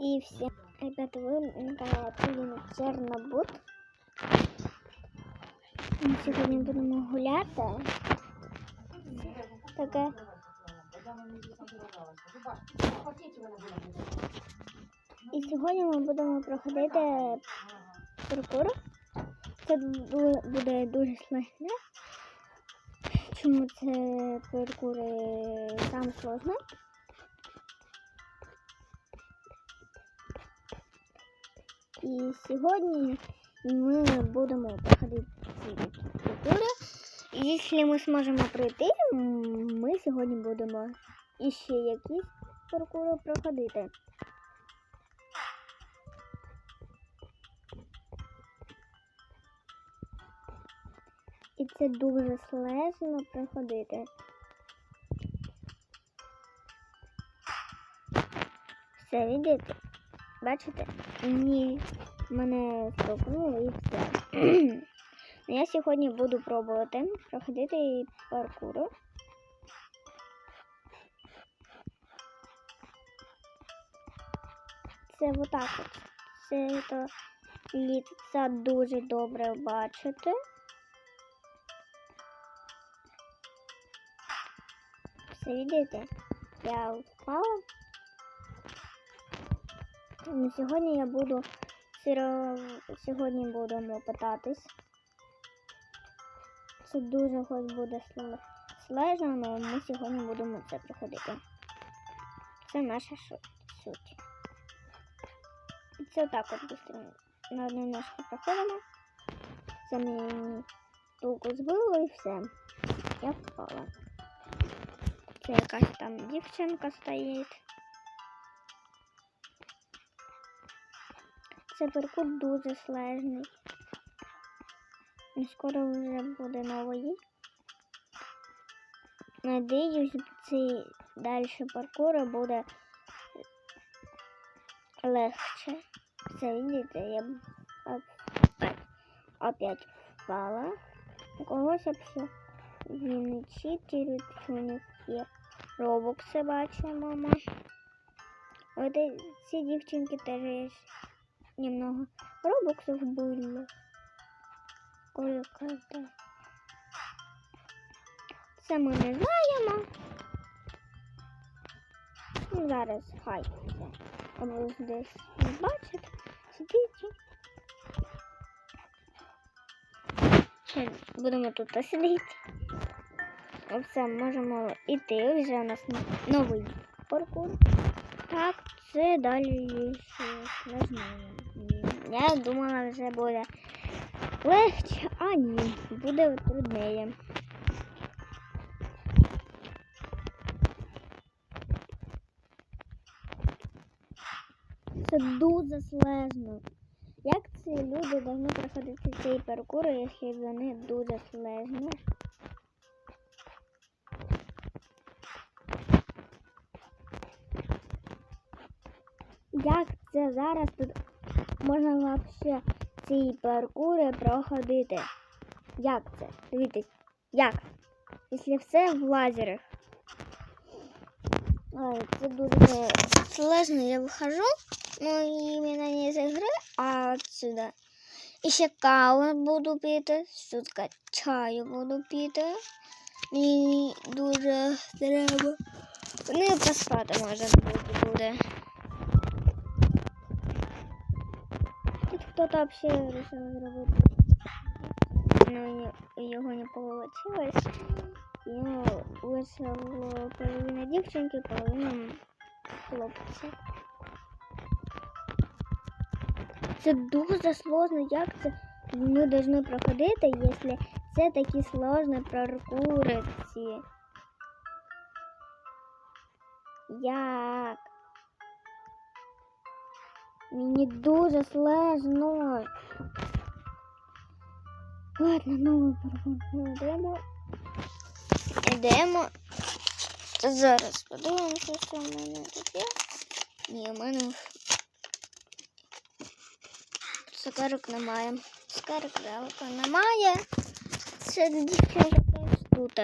И всем, ребята, вы на канале Поліна Чернобут. Ми сьогодні будемо гуляти. Таке. І сьогодні ми будемо проходити паркур. Це буде дуже складне. Чому це паркур е, сам сложно? І сьогодні ми будемо проходити ці паркури. І якщо ми зможемо пройти, ми сьогодні будемо іще якісь паркури проходити. І це дуже слезно проходити. Все, видите? Бачите? Ні, мене стукнуло і все. Ну, Я сьогодні буду пробувати проходити паркуру. Це отак от. Це то ліца дуже добре бачите. Все видите? Я впала. Ну, сьогодні я буду сьогодні будемо питатись. Це дуже хоч буде слежно, але ми сьогодні будемо це проходити. Це наша суть. Це отак от быстро на одну ножку проходимо. Це мені толку збило і все. Я впала. Це якась там дівчинка стоїть. Це паркур дуже слежний. Скоро вже буде новий. Надіюсь, цей далі паркур буде легче. Все, видите, я опять, впала. У когось вообще він читерить, у них є робокси мама. От ці дівчинки теж є немного робоксів були. Кое-когда. Це ми не знаємо. Ну, зараз хай. Або десь не бачите. Сидіть. Ще будемо тут сидіти. Все, можемо йти. Вже у нас новий паркур. Так, це далі ще не знаю. Я думала, вже буде легче, а ні, буде трудніше. Це дуже слежно. Як ці люди повинні проходити цей паркур, якщо вони дуже слежні? Як це зараз тут можна вообще ці паркури проходити? Як це? Дивіться, як? Якщо все в лазерах. Це дуже сложно. Я выхожу, но именно не из игры, а отсюда. І ще каву буду пити, сутка чаю буду пити. Мені дуже треба. Ну і поспати бути буде. Хтось вообще зробити. Ну, і його не получилось. Ну, вийшло половина дівчинки, половина хлопця. Це дуже сложно, як це ми повинні проходити, якщо це такі сложні паркури ці. Як? Мені дуже сложно. Ладно, новий паркур йдемо. Йдемо. Зараз подивимося, що в мене тут є. Ні, в мене цукерок немає. Цукерок велика немає. Це дівчинка тут.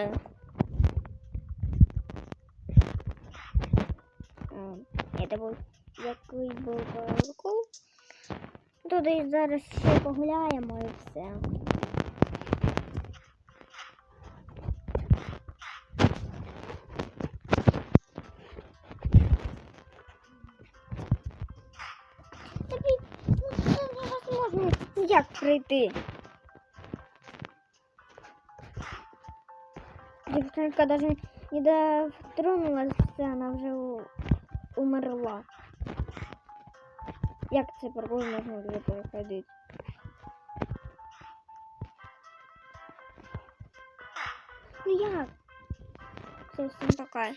Это был який був прикол. Туди зараз ще погуляємо і все. Тобі ну, це невозможно ніяк прийти. Девчонка даже не дотронулась, она вже умерла. Як це паркур можна буде переходити? Ну як? Це всім пока.